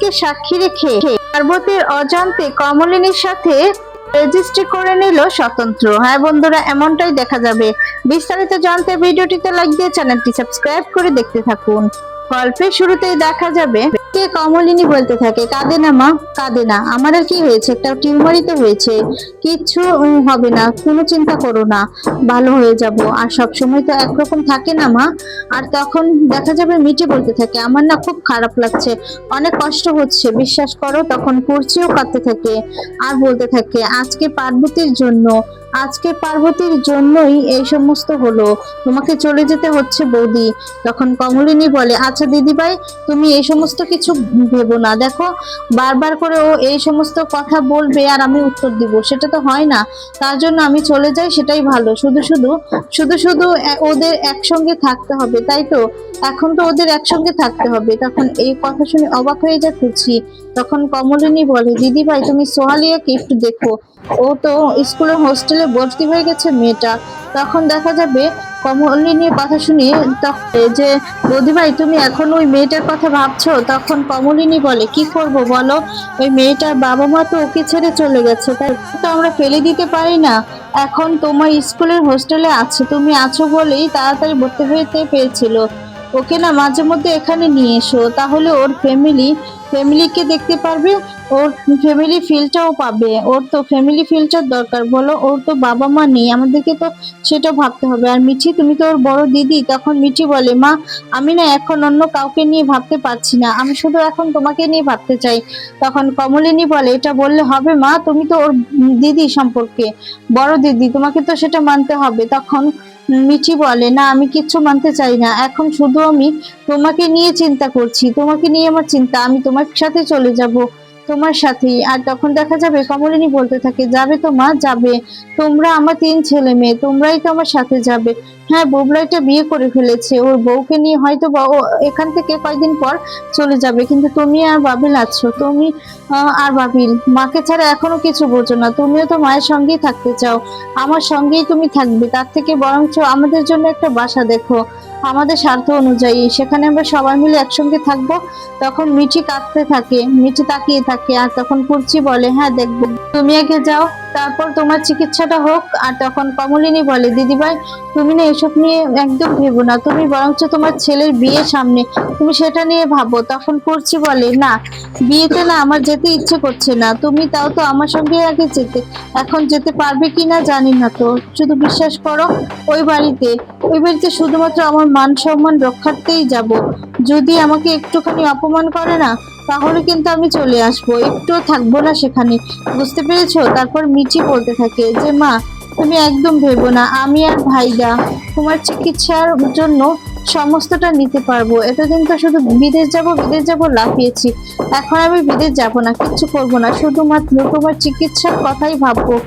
কে সাক্ষী রেখে পার্বতীর অজান্তে কমলিনীর সাথে রেজিস্ট্রি করে নিল স্বতন্ত্র। হ্যাঁ বন্ধুরা, এমনটাই দেখা যাবে। বিস্তারিত জানতে ভিডিওটিতে লাইক দিয়ে চ্যানেলটি সাবস্ক্রাইব করে দেখতে থাকুন। গল্পের শুরুতেই দেখা যাবে, কে কমলিনী বলতে থাকে, কাঁদে না মা? কাঁদে না। আমার আর কি হয়েছে? একটা টিউমারই তো হয়েছে। কিচ্ছু হবে না। কোনো চিন্তা করো না। ভালো হয়ে যাব। আর সব সময় তো একরকম থাকে না মা? আর তখন দেখা যাবে মিঠে বলতে থাকে, আমার না খুব খারাপ লাগছে। অনেক কষ্ট হচ্ছে। বিশ্বাস করো, তখন কুর্চিও কাঁদতে থাকে। আর বলতে থাকে, আজকে পার্বতীর জন্য আজকে পার্বতীর জন্যই এই সমস্ত হলো। তোমাকে চলে যেতে হচ্ছে বৌদি। তখন কমলিনী বলে আচ্ছা দিদিভাই, তুমি এই সমস্ত কিছু ভেবো না। দেখো, বারবার করে ও এই সমস্ত কথা বলবে আর আমি উত্তর দিব। সেটা তো হয় না। তার জন্য আমি চলে যাই, সেটাই ভালো। শুধু শুধু শুধু শুধু ওদের একসঙ্গে থাকতে হবে, তাই তো? এখন তো ওদের একসঙ্গে থাকতে হবে। তখন এই কথা শুনে অবাক হয়ে যা খুঁজছি তখন কমলিনী বলে, দিদি ভাই, তুমি সোহালিয়াকে একটু দেখো। ও তো স্কুলে হোস্টেলে ভর্তি হয়ে গেছে মেয়েটা। তখন দেখা যাবে কমলিনীর কথা শুনে যে বৌদি ভাই, তুমি এখন ওই মেয়েটার কথা ভাবছ? তখন কমলিনী বলে, কি করব বলো? ওই মেয়েটার বাবা মা তো ওকে ছেড়ে চলে গেছে, তাই তো আমরা ফেলে দিতে পারি না। এখন তোমার স্কুলের হোস্টেলে আছে, তুমি আছো বলেই তাড়াতাড়ি ভর্তি হতে পেরেছিল। ওকে না মাঝে মধ্যে এখানে নিয়ে এসো, তাহলে ওর ফ্যামিলি ফ্যামিলিকে দেখতে পারবে, ওর ফ্যামিলি ফিলটাও পাবে। ওর তো ফ্যামিলি ফিলটার দরকার, বলো ওর তো বাবা মা নেই, আমাদেরকে তো সেটা ভাবতে হবে। আর মিঠি, তুমি তো ওর বড় দিদি, তখন মিঠি বলে, মা, আমি না এখন অন্য কাউকে নিয়ে ভাবতে পারছি না, আমি শুধু এখন তোমাকে নিয়ে ভাবতে চাই। তখন কমলিনী বলে, এটা বললে হবে, মা, তুমি তো ওর দিদি সম্পর্কে, বড় দিদি, তোমাকে তো সেটা মানতে হবে। তখন মিঠি বলে, না, আমি কিচ্ছু মানতে চাই না। এখন শুধু আমি তোমাকে নিয়ে চিন্তা করছি। তোমাকে নিয়ে আমার চিন্তা। আমি তোমার সাথে চলে যাব। তোমার সাথেই আর তখন দেখা যাবে কমলিনী বলতে থাকে, যাবে তো মা, যাবে। তোমরা আমার তিন ছেলে মেয়ে, তোমরাই তো আমার সাথে যাবে। হ্যাঁ বুবলাইটা বিয়ে করে ফেলেছে। ওর বউকে নিয়ে হয়তো বা ও এখান থেকে কয়েকদিন পর চলে যাবে। কিন্তু তুমি আর বাবিল আছো। তুমি আর বাবিল, মাকে ছাড়া এখনও কিছু বোঝো না। তুমিও তো মায়ের সঙ্গেই থাকতে চাও। আমার সঙ্গেই তুমি থাকবে। তার থেকে বরঞ্চ আমাদের জন্য একটা বাসা দেখো। আমাদের স্বার্থ অনুযায়ী। সেখানে আমরা সবাই মিলে একসঙ্গে থাকব। তখন মিঠি কাঁদতে থাকে, মিঠি তাকিয়ে থাকে আর তখন কুর্চি বলে হ্যাঁ দেখব। তুমি আগে যাও, তারপর তোমার চিকিৎসাটা হোক। আর তখন কমলিনী বলে, দিদিভাই, তুমি না এসব নিয়ে একদম ভেবো না। তুমি বরঞ্চ তোমার ছেলের বিয়ে সামনে, তুমি সেটা নিয়ে ভাবো। তখন কুর্চি বলে, না, বিয়েতে না আমার যেতে ইচ্ছে করছে না। তুমি তাও তো আমার সঙ্গে আগে যেতে। এখন যেতে পারবে কি না জানি না তো। শুধু বিশ্বাস করো, ওই বাড়িতে বাড়িতে শুধুমাত্র আমার মান সম্মান রক্ষার্থেই যাব। যদি আমাকে একটুখানি অপমান করে না, তাহলে কিন্তু আমি চলে আসব। একটুও থাকব না সেখানে। বুঝতে পেরেছ? তারপর মিচি বলতে থাকে যে, মা, তুমি একদম ভেবো না। আমি আর ভাইদা তোমার চিকিৎসার জন্য সমস্তটা নিতে পারব। এতদিন তো শুধু বিদেশ যাব বিদেশ যাব লাফিয়েছি। এখন আমি বিদেশ যাব না, কিচ্ছু করব না। শুধুমাত্র তোমার চিকিৎসার কথাই ভাববো।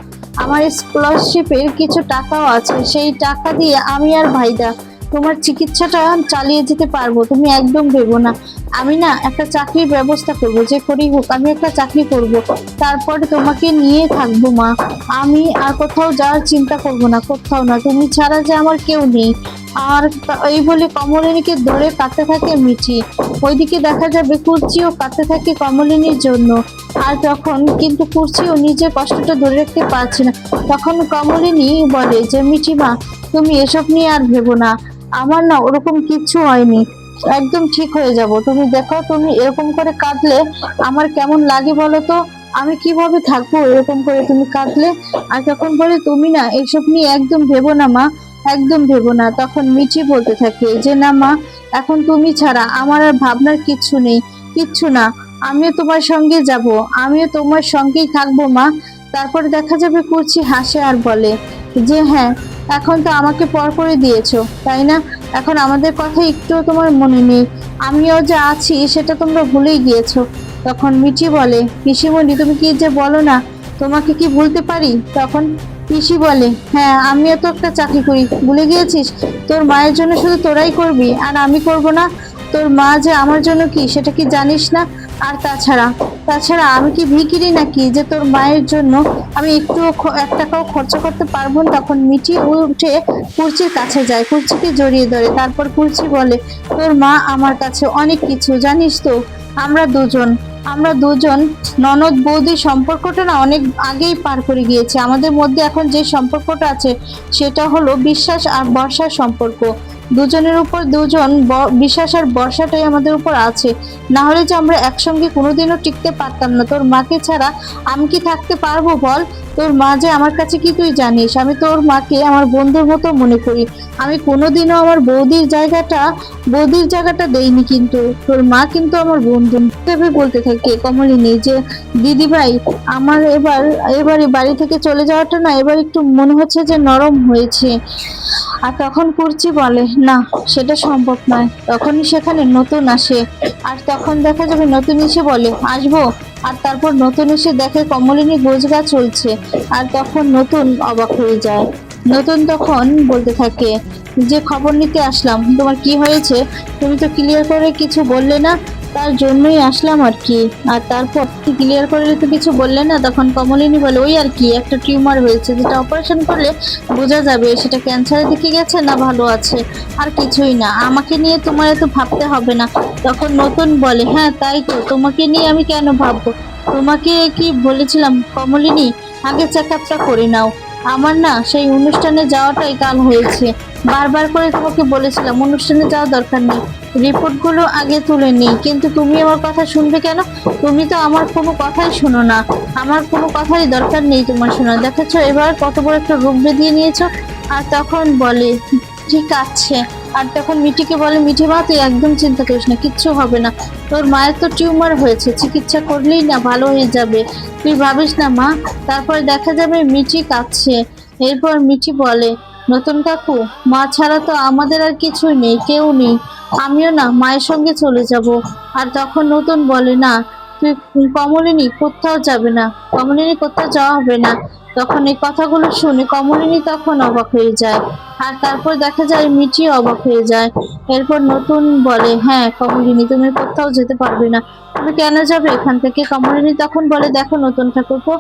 আমার স্কলারশিপের কিছু টাকাও আছে, সেই টাকা দিয়ে আমি আর ভাইদা তোমার চিকিৎসাটা চালিয়ে যেতে পারব, তুমি একদম ভেবো না। আমি না একটা চাকরির ব্যবস্থা করব, যে করেই হোক, আমি একটা চাকরি করব। তারপরে তোমাকে নিয়ে থাকব, মা। আমি আর কোথাও যাওয়ার চিন্তা করব না, কোথাও না। তুমি ছাড়া যে আমার কেউ নেই। আর এই বলে কমলিনীকে ধরে কাঁদতে থাকে মিঠি। ওইদিকে দেখা যাবে কুর্চিও কাঁদতে থাকে কমলিনীর জন্য। আর তখন কিন্তু কুর্চিও নিজের কষ্টটা ধরে রাখতে পারছে না। তখন কমলিনী বলে যে, মিঠি মা, তুমি এসব নিয়ে আর ভেবো না। আমার না ওরকম কিচ্ছু হয়নি। একদম ঠিক হয়ে যাব। তুমি দেখো, তুমি এরকম করে কাঁদলে আমার কেমন লাগে বলো তো? আমি কীভাবে থাকব এরকম করে তুমি কাঁদলে? আর তখন বলে তুমি না, এইসব নিয়ে একদম ভেবো না মা, একদম ভেবো না। তখন মিঠি বলতে থাকে, যে না মা, এখন তুমি ছাড়া আমার আর ভাবনার কিচ্ছু নেই, কিচ্ছু না। আমিও তোমার সঙ্গে যাব, আমিও তোমার সঙ্গেই থাকব মা। তারপরে দেখা যাবে কুচি হাসে আর বলে, যে হ্যাঁ এখন তো আমাকে পর করে দিয়েছ, তাই না? এখন আমাদের কথা একটু তোমার মনে নেই। আমিও যে আছি, সেটা তোমরা ভুলেই গিয়েছো। তখন মিঠি বলে, পিসিমণি, তুমি কি যে বলো না, তোমাকে কি ভুলতে পারি? তখন পিসি বলে হ্যাঁ আমিও তো একটা চাকরি করি, ভুলে গিয়েছিস? তোর মায়ের জন্য শুধু তোরাই করবি, আর আমি করব না? তোর মা যে আমার জন্য কি, সেটা কি জানিস না? আর তাছাড়া তাছাড়া আমি কি ভিকিরি নাকি যে তোর মায়ের জন্য আমি একটু এক টাকাও খরচা করতে পারব না? তখন মিঠি উঠে কুর্চির কাছে যায় কুর্চিকে জড়িয়ে ধরে। তারপর কুর্চি বলে, তোর মা আমার কাছে অনেক কিছু, জানিস তো? আমরা দুজন আমরা দুজন ননদ বৌদি সম্পর্কটা না অনেক আগেই পার করে গিয়েছে। আমাদের মধ্যে এখন যে সম্পর্কটা আছে, সেটা হলো বিশ্বাস আর বর্ষার সম্পর্ক। দুজনের উপর দুজন বিশ্বাস আর বর্ষাটাই আমাদের উপর আছে। না হলে যে আমরা একসঙ্গে কোনোদিনও টিকতে পারতাম না। তোর মাকে ছাড়া আমি কি থাকতে পারব বল? তোর মা যে আমার কাছে কি তুই জানিস? আমি তোর মাকে আমার বন্ধুর মতো মনে করি। আমি কোনোদিনও আমার বৌদির জায়গাটা বৌদির জায়গাটা দেইনি কিন্তু। তোর মা কিন্তু আমার বন্ধু। তবে বলতে থাকে কমলিনী যে দিদি ভাই আমার এবার, এবারে বাড়ি থেকে চলে যাওয়াটা না, এবার একটু মনে হচ্ছে যে নরম হয়েছে। আর তখন কুর্চি বলে না, সেটা সম্ভব নয়। তখনই সেখানে নতুন আসে। আর তখন দেখা যাবে নতুন এসে বলে, আসব? আর তারপর নতুন এসে দেখে কমলিনী গোজগা চলছে। আর তখন নতুন অবাক হয়ে যায়। নতুন তখন বলতে থাকে, যে খবর নিতে আসলাম, তোমার কি হয়েছে? তুমি তো ক্লিয়ার করে কিছু বললে না? তার জন্যই আসলাম আর কি। আর তারপর ক্লিয়ার করে তো কিছু বললে না, তখন কমলিনী বলে, ওই আর কি, একটা টিউমার হয়েছে, যেটা অপারেশন করলে বোঝা যাবে সেটা ক্যান্সারের দিকে গেছে না ভালো আছে। আর কিছুই না, আমাকে নিয়ে তোমার এত ভাবতে হবে না। তখন নতুন বলে হ্যাঁ তাই তো, তোমাকে নিয়ে আমি কেন ভাববো? তোমাকে কি বলেছিলাম, কমলিনী? আগে চেক আপটা করে নাও। আমার না সেই অনুষ্ঠানে যাওয়াটাই কাল হয়েছে। বারবার করে তোমাকে বলেছিলাম, অনুষ্ঠানে যাওয়া দরকার নেই। রিপোর্টগুলো আগে তুলে নিই। কিন্তু তুমি আমার কথা শুনবে কেন? তুমি তো আমার কোনো কথাই শোনো না। আমার কোনো কথাই দরকার নেই তোমার শোনা দেখাচ্ছ এবার কত বড় একটা রূপ বেঁধিয়ে নিয়েছ। আর তখন বলে, ঠিক আছে। আর তখন মিঠিকে বলে, মিঠি মা, তুই একদম চিন্তা করিস না, কিচ্ছু হবে না। তোর মায়ের তো টিউমার হয়েছে, চিকিৎসা করলেই না ভালো হয়ে যাবে। তুই ভাবিস না মা, তারপর দেখা যাবে মিঠি কাঁদছে। এরপর মিঠি বলে, নতুন কাকু, মা ছাড়া তো আমাদের আর কিছুই নেই, কেউ নেই। আমিও না, মায়ের সঙ্গে চলে যাব। আর তখন নতুন বলে, না, তুই কমলিনী, কোথাও যাবে না। কমলিনী, কোথাও যাওয়া হবে না। তখন এই কথাগুলো শুনে কমলিনী তখন অবাক হয়ে যায়। আর তারপর দেখা যায় মিঠি অবাক হয়ে যায়। এরপর নতুন বলে হ্যাঁ কমলিনী, তুমি কোথাও যেতে পারবে না। তুমি কেন যাবে এখান থেকে? কমলিনী তখন বলে, দেখো নতুন ঠাকুরপো,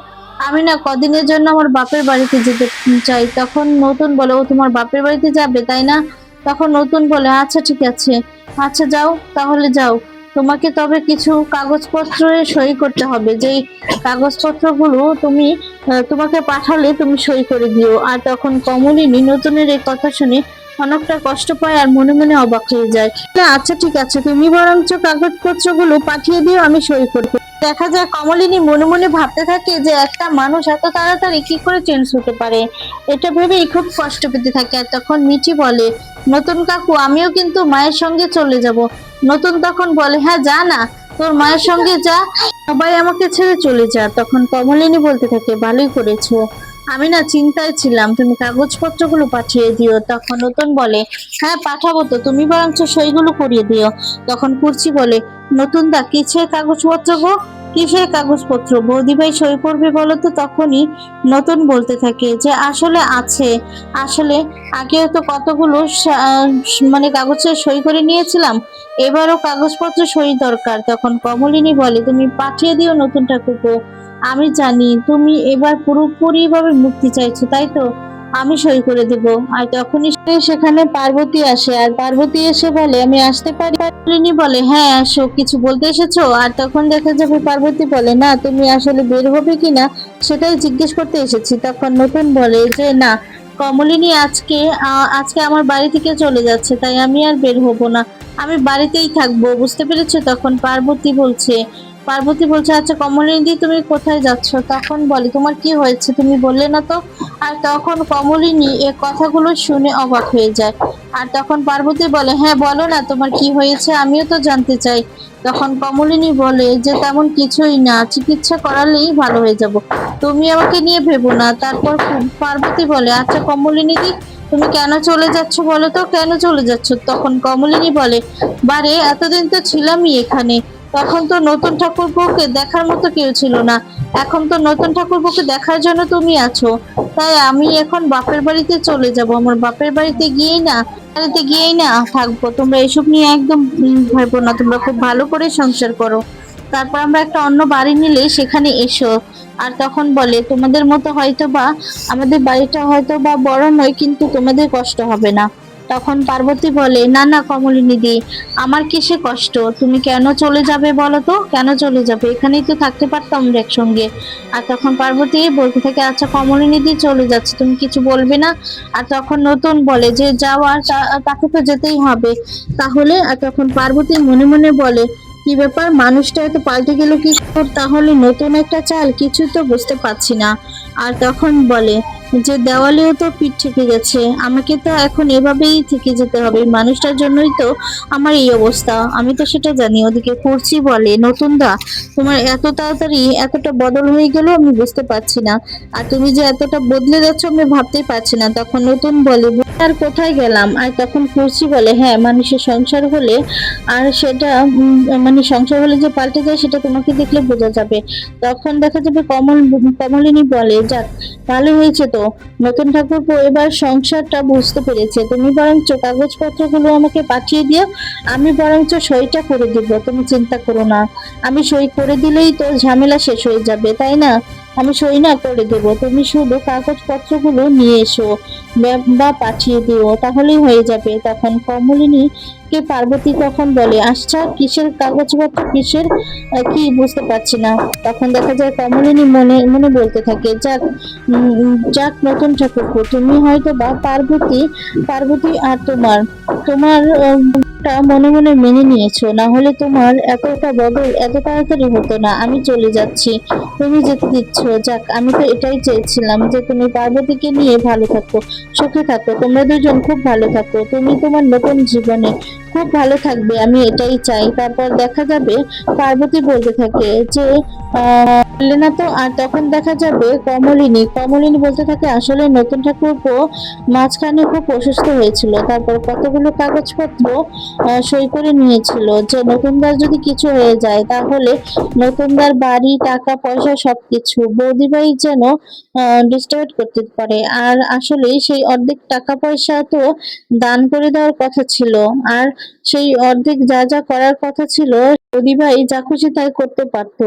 আমি না কদিনের জন্য আমার বাপের বাড়িতে যেতে চাই। তখন নতুন বলে, ও তোমার বাপের বাড়িতে যাবে, তাই না? তখন নতুন বলে আচ্ছা ঠিক আছে। আচ্ছা যাও, তাহলে যাও। তোমাকে তবে কিছু কাগজপত্রে সই করতে হবে। যেই কাগজপত্রগুলো তুমি তোমাকে পাঠালে তুমি সই করে দিও। আর তখন কমলিনী নতুনের এই কথা শুনে অনেকটা কষ্ট পায় আর মনে মনে অবাক হয়ে যায়। না আচ্ছা ঠিক আছে। তুমি বরঞ্চ কাগজপত্রগুলো পাঠিয়ে দিও, আমি সই করব। দেখা যায় কমলিনী মনে মনে ভাবতে থাকে যে একটা মানুষ এত তাড়াতাড়ি কি করে চেঞ্জ হতে পারে। এটা ভেবেই খুব কষ্ট পেতে থাকে। আর তখন মিঠি বলে, নতুন কাকু, আমিও কিন্তু মায়ের সঙ্গে চলে যাব। নতুন তখন বলে হ্যাঁ যা না, তোর মায়ের সঙ্গে যা, সবাই আমাকে ছেড়ে চলে যা। তখন কমলিনী বলতে থাকে, ভালোই করেছ। আমি না চিন্তায় ছিলাম, তুমি কাগজপত্রগুলো পাঠিয়ে দিও। তখন নতুন বলে হ্যাঁ পাঠাবো তো, তুমি বরঞ্চ সেইগুলো করিয়ে দিও। তখন কুর্চি বলে, নতুন দা, কিসের কাগজপত্র গো? কিসের কাগজপত্র? বৌদি ভাই সই করবে বলো তো তখনই নতুন বলতে থাকে যে, আসলে আছে। আসলে আগেও তো কতগুলো মানে কাগজে সই করে নিয়েছিলাম। এবারও কাগজপত্র সই দরকার। তখন কমলিনী বলে, তুমি পাঠিয়ে দিও নতুন ঠাকুরপো। আমি জানি, তুমি এবার পুরোপুরি ভাবে মুক্তি চাইছো, তাই তো? আমি সই করে দেব। আর তখনই সেখানে পার্বতী আসে, আর পার্বতী এসে বলে, আমি আসতে পারি কমলিনী বলে হ্যাঁ আসো। কিছু বলতে এসেছ? আর তখন দেখা যাবে পার্বতী বলে, না, তুমি আসলে বের হবে কিনা? সেটাই জিজ্ঞেস করতে এসেছি। তখন নতুন বলে যে, না, কমলিনী আজকে আজকে আমার বাড়ি থেকে চলে যাচ্ছে, তাই আমি আর বের হব না। আমি বাড়িতেই থাকব। বুঝতে পেরেছ? তখন পার্বতী বলছে পার্বতী বলছে আচ্ছা কমলিনী, তুমি কোথায় যাচ্ছ? তখন বলে, তোমার কি হয়েছে? তুমি বললে না তো? আর তখন কমলিনী এ কথাগুলো শুনে অবাক হয়ে যায়। আর তখন পার্বতী বলে হ্যাঁ বলো না, তোমার কি হয়েছে? আমিও তো জানতে চাই। তখন কমলিনী বলে, যে তেমন কিছুই না, চিকিৎসা করালেই ভালো হয়ে যাব। তুমি আমাকে নিয়ে ভেবো না। তারপর পার্বতী বলে আচ্ছা কমলিনী দি, তুমি কেন চলে যাচ্ছ বলো তো? কেন চলে যাচ্ছ? তখন কমলিনী বলে, বারে, এতদিন তো ছিলামই এখানে। তখন তো নতুন ঠাকুরপোকে দেখার মতো কেউ ছিল না। এখন তো নতুন ঠাকুরপোকে দেখার জন্য তুমি আছো। তাই আমি এখন বাপের বাড়িতে চলে যাব। আমার বাপের বাড়িতে গিয়েই না বাড়িতে গিয়েই না থাকব। তোমরা এসব নিয়ে একদম উম, ভেবো না। তোমরা খুব ভালো করে সংসার করো। তারপর আমরা একটা অন্য বাড়ি নিলে সেখানে এসো। আর তখন বলে তোমাদের মতো হয়তো বা আমাদের বাড়িটা হয়তো বা বড় নয় কিন্তু তোমাদের কষ্ট হবে না। তখন পার্বতী বলে, না না কমলিনী দি আমার কিসে কষ্ট? তুমি কেন চলে যাবে বলো তো? কেন চলে যাবে? এখানেই তো থাকতে পারতাম একসঙ্গে। আর তখন পার্বতী বলতে থাকে আচ্ছা কমলিনী দি চলে যাচ্ছে, তুমি কিছু বলবে না? আর তখন নতুন বলে, যে যাওয়ার তাকে তো যেতেই হবে। তাহলে, আর তখন পার্বতী মনে মনে বলে, কি ব্যাপার? মানুষটা এত পাল্টে গেল কি তাহলে নতুন একটা চাল, কিছু তো বুঝতে পারছি না। আর তখন বলে যে দেওয়ালেও তো পিঠ থেকে গেছে, আমাকে তো এখন এভাবেই থেকে যেতে হবে। মানুষটার জন্যই তো আমার এই অবস্থা। আমি তো সেটা জানি। ওদিকে করছি বলে, নতুন দা, তোমার এত তাড়াতাড়ি এতটা বদল হয়ে গেল আমি বুঝতে পারছি না। আর তুমি যে এতটা বদলে যাচ্ছ আমি ভাবতেই পারছি না। তখন নতুন বলে আর কোথায় গেলাম? আর তখন কুর্সি বলে হ্যাঁ মানুষের সংসার হলে আর সেটা মানে সংসার হলে যে পাল্টে যায় সেটা তোমাকে দেখলে বোঝা যাবে। তখন দেখা যাবে কমল, কমলিনী বলে, যাক, ভালো হয়েছে তো। নতুন ঠাকুর এবার সংসারটা বুঝতে পেরেছে। তুমি বরঞ্চ কাগজপত্রগুলো আমাকে পাঠিয়ে দিও, আমি বরঞ্চ সইটা করে দিব, তুমি চিন্তা করো না। আমি সই করে দিলেই তো ঝামেলা শেষ হয়ে যাবে, তাই না? আমি সই না করে দেব, তুমি শুধু কাগজপত্রগুলো নিয়ে এসো বা পাঠিয়ে দিও, তাহলেই হয়ে যাবে। তখন কমলিনী কে পার্বতী তখন বলে? আচ্ছা কিসের কাগজপত্র, কিসের কি বুঝতে পারছি না। তখন দেখা যায় কমলিনী মনে মনে বলতে থাকে, যাক যাক নতুন ঠাকুর তুমি হয়তো বা পার্বতী পার্বতী আর তোমার তোমার মনে মনে মেনে নিয়েছো। না হলে তোমার এতটা বদল এত তাড়াতাড়ি হতো না। আমি চলে যাচ্ছি, তুমি যেতে দিচ্ছ। যাক, আমি তো এটাই চেয়েছিলাম যে তুমি পার্বতীকে নিয়ে ভালো থাকো, সুখে থাকো। তোমরা দুজন খুব ভালো থাকো। তুমি তোমার নতুন জীবনে খুব ভালো থাকবে আমি এটাই চাই। তারপর দেখা যাবে পার্বতী বলতে থাকে যে বললে তো, আর তখন দেখা যাবে কমলিনী। কমলিনী বলতে থাকে, আসলে নতুন ঠাকুর মাঝখানে খুব অসুস্থ হয়েছিল। তারপর কতগুলো কাগজপত্র সই করে নিয়েছিল যে নতুনদার যদি কিছু হয়ে যায়, তাহলে নতুনদার বাড়ি, টাকা, পয়সা সবকিছু বৌদিভাই যেন ডিস্টার্ব করতে পারে। আর আসলে সেই অর্ধেক টাকা পয়সা তো দান করে দেওয়ার কথা ছিল। আর সেই অর্ধেক যা যা করার কথা ছিল, বৌদিভাই যা খুশি তাই করতে পারতো।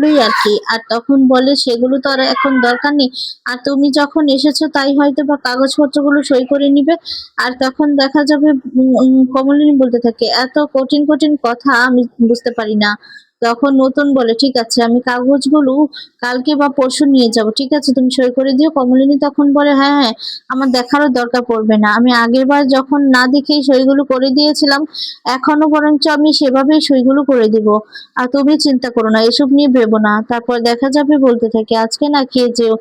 সেগুলোই আর কি আর তখন বলে, সেগুলো তো আর এখন দরকার নেই। আর তুমি যখন এসেছ, তাই হয়তো বা কাগজপত্রগুলো সই করে নিবে। আর তখন দেখা যাবে কমলিনী বলতে থাকে, এত কঠিন কঠিন কথা আমি বুঝতে পারি না। তখন নতুন বলে, ঠিক আছে, আমি কাগজগুলো কালকে বা পরশু নিয়ে যাব, ঠিক আছে? তুমি সই করে দিও। কমলিনী তখন বলে হ্যাঁ হ্যাঁ আমার দেখারও দরকার পড়বে না। আমি আগের বার যখন না দেখেই সইগুলো করে দিয়েছিলাম, এখনও বরঞ্চ আমি সেভাবেই সইগুলো করে দিব। আর তুমি চিন্তা করো না, এসব নিয়ে ভেবো না। তারপর দেখা যাবে বলতে থাকে, আজকে না খেয়ে যেও।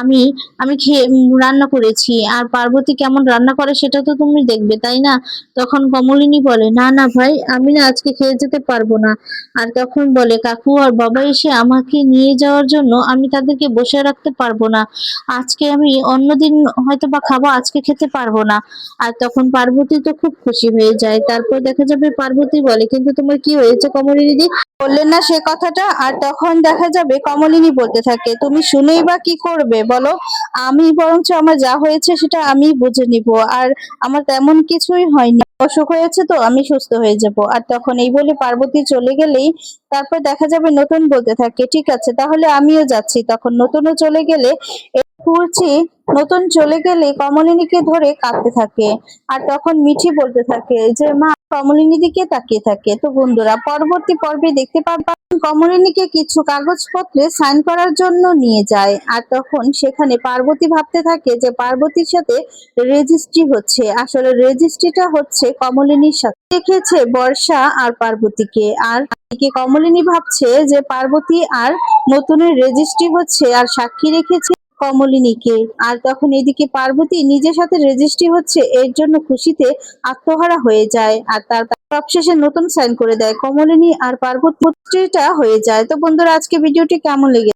আমি আমি খেয়ে রান্না করেছি। আর পার্বতী কেমন রান্না করে সেটা তো তুমি দেখবে, তাই না? তখন কমলিনী বলে, না না ভাই, আমি না আজকে খেয়ে যেতে পারব না। আর তখন বলে, কাকু আর বাবা এসে আমাকে নিয়ে যাওয়ার জন্য আমি তাদেরকে বসে রাখতে পারব না। আজকে আমি অন্যদিন হয়তো বা খাব, আজকে খেতে পারব না। আর তখন পার্বতী তো খুব খুশি হয়ে যায়। তারপর দেখা যাবে পার্বতী বলে, কিন্তু তোমার কি হয়েছে কমলিনী দি বললেন না, সে কথাটা। আর তখন দেখা যাবে কমলিনী বলতে থাকে, তুমি শুনেই বা কি করবে বলো? আমি বরঞ্চ আমার যা হয়েছে সেটা আমি বুঝে নিব। আর আমার তেমন কিছুই হয়নি। অসুখ হয়েছে তো, আমি সুস্থ হয়ে যাব। আর তখন এই বলে পার্বতী চলে গেলেই তারপর দেখা যাবে নতুন বলতে থাকে, ঠিক আছে, তাহলে আমিও যাচ্ছি। তখন নতুনও চলে গেলে কুর্চি নতুন চলে গেলে কমলিনীকে ধরে কাঁদতে থাকে। আর তখন মিঠি বলতে থাকে যে, মা, কমলিনী দিকে তাকিয়ে থাকে। তো বন্ধুরা, পরবর্তী পর্বে দেখতে পারবেন কমলিনীকে কিছু কাগজপত্রে সাইন করার জন্য নিয়ে যায়। আর তখন সেখানে পার্বতী ভাবতে থাকে যে, পার্বতীর সাথে রেজিস্ট্রি হচ্ছে। আসলে রেজিস্ট্রিটা হচ্ছে কমলিনীর সাথে। দেখেছে বর্ষা আর পার্বতীকে। আর কমলিনী ভাবছে যে, পার্বতী আর নতুনের রেজিস্ট্রি হচ্ছে। আর সাক্ষী রেখেছে কমলিনীকে। আর তখন এদিকে পার্বতী নিজের সাথে রেজিস্ট্রি হচ্ছে, এর জন্য খুশিতে আত্মহারা হয়ে যায়। আর তার সবশেষে নতুন সাইন করে দেয় কমলিনী আর পার্বতীটা হয়ে যায়। তো বন্ধুরা, আজকে ভিডিওটি কেমন লেগে